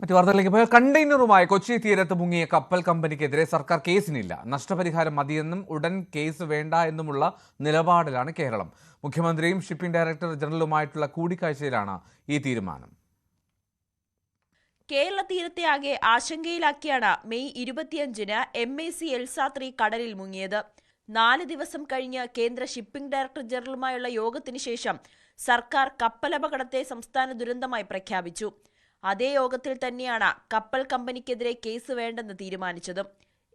മറ്റു വാർത്തകളിലേക്ക് പോയാൽ കണ്ടെയ്നറുമായി കൊച്ചി തീരത്ത് മുങ്ങിയ കപ്പൽ കമ്പനിക്കെതിരെ സർക്കാർ കേസിനില്ല. നഷ്ടപരിഹാരം മതിയെന്നും ഉടൻ കേസ് വേണ്ട എന്നുമുള്ള നിലപാടിലാണ് കേരളം. മുഖ്യമന്ത്രിയും ഷിപ്പിംഗ് ഡയറക്ടർ ജനറലുമായിട്ടുള്ള കൂടിക്കാഴ്ചയിലാണ് ഈ തീരുമാനം. കേരള തീരത്തെ ആകെ ആശങ്കയിലാക്കിയാണ് മെയ് ഇരുപത്തിയഞ്ചിന് M A C Elsa three കടലിൽ മുങ്ങിയത്. നാല് ദിവസം കഴിഞ്ഞ് കേന്ദ്ര ഷിപ്പിംഗ് ഡയറക്ടർ ജനറലുമായുള്ള യോഗത്തിന് ശേഷം സർക്കാർ കപ്പലപകടത്തെ സംസ്ഥാന ദുരന്തമായി പ്രഖ്യാപിച്ചു. അതേ യോഗത്തിൽ തന്നെയാണ് കപ്പൽ കമ്പനിക്കെതിരെ കേസ് വേണ്ടെന്ന് തീരുമാനിച്ചതും.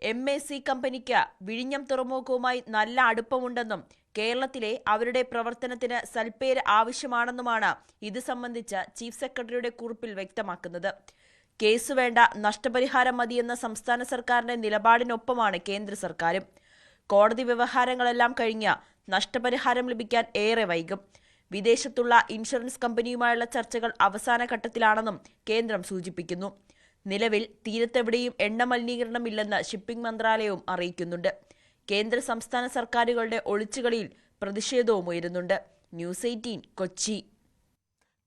എം എ സി കമ്പനിക്ക് വിഴിഞ്ഞം തുറമുഖവുമായി നല്ല അടുപ്പമുണ്ടെന്നും കേരളത്തിലെ അവരുടെ പ്രവർത്തനത്തിന് സൽപ്പേര് ആവശ്യമാണെന്നുമാണ് ഇത് സംബന്ധിച്ച് ചീഫ് സെക്രട്ടറിയുടെ കുറിപ്പിൽ വ്യക്തമാക്കുന്നത്. കേസ് വേണ്ട നഷ്ടപരിഹാരം മതിയെന്ന സംസ്ഥാന സർക്കാരിന്റെ നിലപാടിനൊപ്പമാണ് കേന്ദ്ര സർക്കാരും. കോടതി വ്യവഹാരങ്ങളെല്ലാം കഴിഞ്ഞ് നഷ്ടപരിഹാരം ലഭിക്കാൻ ഏറെ വൈകും. വിദേശത്തുള്ള ഇൻഷുറൻസ് കമ്പനിയുമായുള്ള ചർച്ചകൾ അവസാന ഘട്ടത്തിലാണെന്നും കേന്ദ്രം സൂചിപ്പിക്കുന്നു. നിലവിൽ തീരത്തെവിടെയും എണ്ണ മലിനീകരണമില്ലെന്ന് ഷിപ്പിംഗ് മന്ത്രാലയവും അറിയിക്കുന്നുണ്ട്. കേന്ദ്ര സംസ്ഥാന സർക്കാരുകളുടെ ഒളിച്ചുകളിയിൽ പ്രതിഷേധവും ഉയരുന്നുണ്ട്. News Eighteen Kochi.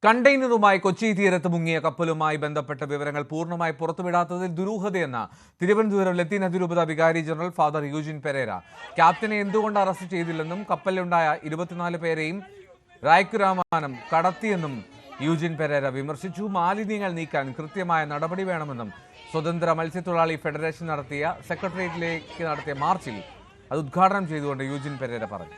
കണ്ടെയ്നറുമായി കൊച്ചി തീരത്ത് മുങ്ങിയ കപ്പലുമായി ബന്ധപ്പെട്ട വിവരങ്ങൾ പൂർണമായി പുറത്തുവിടാത്തതിൽ ദുരൂഹതയെന്ന് തിരുവനന്തപുരം ലത്തീൻ അതിരൂപത വികാരി ജനറൽ ഫാദർ യൂജിൻ പെരേര. ക്യാപ്റ്റനെ എന്തുകൊണ്ട് അറസ്റ്റ് ചെയ്തില്ലെന്നും കപ്പലിലുണ്ടായ ഇരുപത്തിനാല് പേരെയും റായ്ക്കുരാമാനം കടത്തിയെന്നും യൂജിൻ പെരേര വിമർശിച്ചു. മാലിന്യങ്ങൾ നീക്കാൻ കൃത്യമായ നടപടി വേണമെന്നും സ്വതന്ത്ര മത്സ്യത്തൊഴിലാളി ഫെഡറേഷൻ നടത്തിയ സെക്രട്ടേറിയറ്റിലേക്ക് നടത്തിയ മാർച്ചിൽ അത് ഉദ്ഘാടനം ചെയ്തുകൊണ്ട് യൂജിൻ പെരേര പറഞ്ഞു.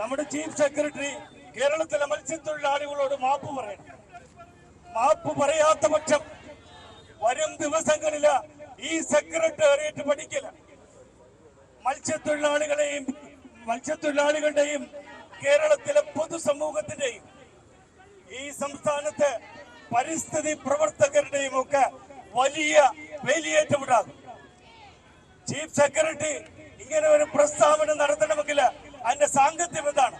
നമ്മുടെ ചീഫ് സെക്രട്ടറി കേരളത്തിലെ മത്സ്യത്തൊഴിലാളികളോട് മാപ്പ് പറയണം. മാപ്പ് പറയാത്ത പക്ഷം വരും ദിവസങ്ങളിൽ ഈ സെക്രട്ടേറിയറ്റ് പഠിക്കില്ല മത്സ്യത്തൊഴിലാളികളെയും മത്സ്യത്തൊഴിലാളികളുടെയും കേരളത്തിലെ പൊതുസമൂഹത്തിന്റെയും ഈ സംസ്ഥാനത്തെ പരിസ്ഥിതി പ്രവർത്തകരുടെയും ഒക്കെ വലിയ വേലിയേറ്റമുണ്ടാകും ചീഫ് സെക്രട്ടറി ഇങ്ങനെ ഒരു പ്രസ്താവന നടത്തണമെങ്കിൽ അതിന്റെ സാങ്കത്യം എന്താണ്?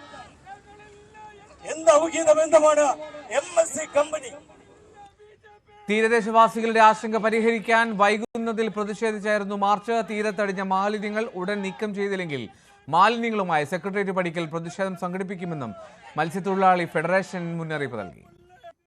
എന്ത് ഔഹിത ബന്ധമാണ് എം എസ് സി കമ്പനി തീരദേശവാസികളുടെ ആശങ്ക പരിഹരിക്കാൻ വൈകുന്നതിൽ പ്രതിഷേധിച്ചായിരുന്നു മാർച്ച് തീരത്തടിഞ്ഞ മാലിന്യങ്ങൾ ഉടൻ നീക്കം ചെയ്തില്ലെങ്കിൽ മാലിന്യങ്ങളുമായി സെക്രട്ടേറിയറ്റ് പടിക്കൽ പ്രതിഷേധം സംഘടിപ്പിക്കുമെന്നും മത്സ്യത്തൊഴിലാളി ഫെഡറേഷൻ മുന്നറിയിപ്പ് നൽകി.